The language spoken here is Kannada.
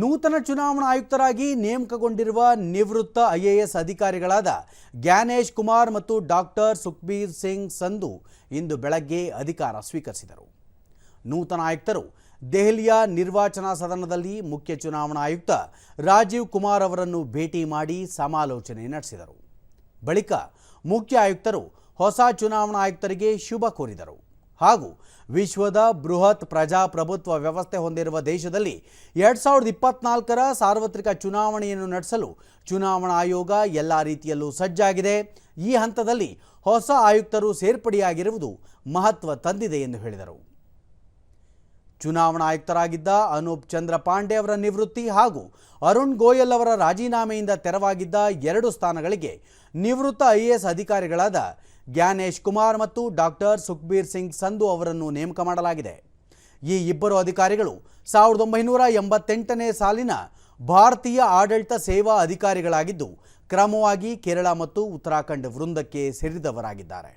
ನೂತನ ಚುನಾವಣಾ ಆಯುಕ್ತರಾಗಿ ನೇಮಕಗೊಂಡಿರುವ ನಿವೃತ್ತ ಐಎಎಸ್ ಅಧಿಕಾರಿಗಳಾದ ಗ್ಯಾನೇಶ್ ಕುಮಾರ್ ಮತ್ತು ಡಾಕ್ಟರ್ ಸುಖ್ಬೀರ್ ಸಿಂಗ್ ಸಂಧು ಇಂದು ಬೆಳಗ್ಗೆ ಅಧಿಕಾರ ಸ್ವೀಕರಿಸಿದರು. ನೂತನ ಆಯುಕ್ತರು ದೆಹಲಿಯ ನಿರ್ವಾಚನಾ ಸದನದಲ್ಲಿ ಮುಖ್ಯ ಚುನಾವಣಾ ಆಯುಕ್ತ ರಾಜೀವ್ ಕುಮಾರ್ ಅವರನ್ನು ಭೇಟಿ ಮಾಡಿ ಸಮಾಲೋಚನೆ ನಡೆಸಿದರು. ಬಳಿಕ ಮುಖ್ಯ ಆಯುಕ್ತರು ಹೊಸ ಚುನಾವಣಾ ಆಯುಕ್ತರಿಗೆ ಶುಭ ಕೋರಿದರು. ಹಾಗೂ ವಿಶ್ವದ ಬೃಹತ್ ಪ್ರಜಾಪ್ರಭುತ್ವ ವ್ಯವಸ್ಥೆ ಹೊಂದಿರುವ ದೇಶದಲ್ಲಿ ಎರಡು ಸಾವಿರದ ಇಪ್ಪತ್ನಾಲ್ಕರ ಸಾರ್ವತ್ರಿಕ ಚುನಾವಣೆಯನ್ನು ನಡೆಸಲು ಚುನಾವಣಾ ಆಯೋಗ ಎಲ್ಲ ರೀತಿಯಲ್ಲೂ ಸಜ್ಜಾಗಿದೆ. ಈ ಹಂತದಲ್ಲಿ ಹೊಸ ಆಯುಕ್ತರು ಸೇರ್ಪಡೆಯಾಗಿರುವುದು ಮಹತ್ವ ತಂದಿದೆ ಎಂದು ಹೇಳಿದರು. ಚುನಾವಣಾ ಆಯುಕ್ತರಾಗಿದ್ದ ಅನೂಪ್ ಚಂದ್ರ ಪಾಂಡೆ ಅವರ ನಿವೃತ್ತಿ ಹಾಗೂ ಅರುಣ್ ಗೋಯಲ್ ಅವರ ರಾಜೀನಾಮೆಯಿಂದ ತೆರವಾಗಿದ್ದ ಎರಡು ಸ್ಥಾನಗಳಿಗೆ ನಿವೃತ್ತ ಐಎಎಸ್ ಅಧಿಕಾರಿಗಳಾದ ಜ್ಞಾನೇಶ್ ಕುಮಾರ್ ಮತ್ತು ಡಾಕ್ಟರ್ ಸುಖ್ಬೀರ್ ಸಿಂಗ್ ಸಂಧು ಅವರನ್ನು ನೇಮಕ ಮಾಡಲಾಗಿದೆ. ಈ ಇಬ್ಬರು ಅಧಿಕಾರಿಗಳು ಸಾವಿರದ ಒಂಬೈನೂರ ಎಂಬತ್ತೆಂಟನೇ ಸಾಲಿನ ಭಾರತೀಯ ಆಡಳಿತ ಸೇವಾ ಅಧಿಕಾರಿಗಳಾಗಿದ್ದು, ಕ್ರಮವಾಗಿ ಕೇರಳ ಮತ್ತು ಉತ್ತರಾಖಂಡ್ ವೃಂದಕ್ಕೆ ಸೇರಿದವರಾಗಿದ್ದಾರೆ.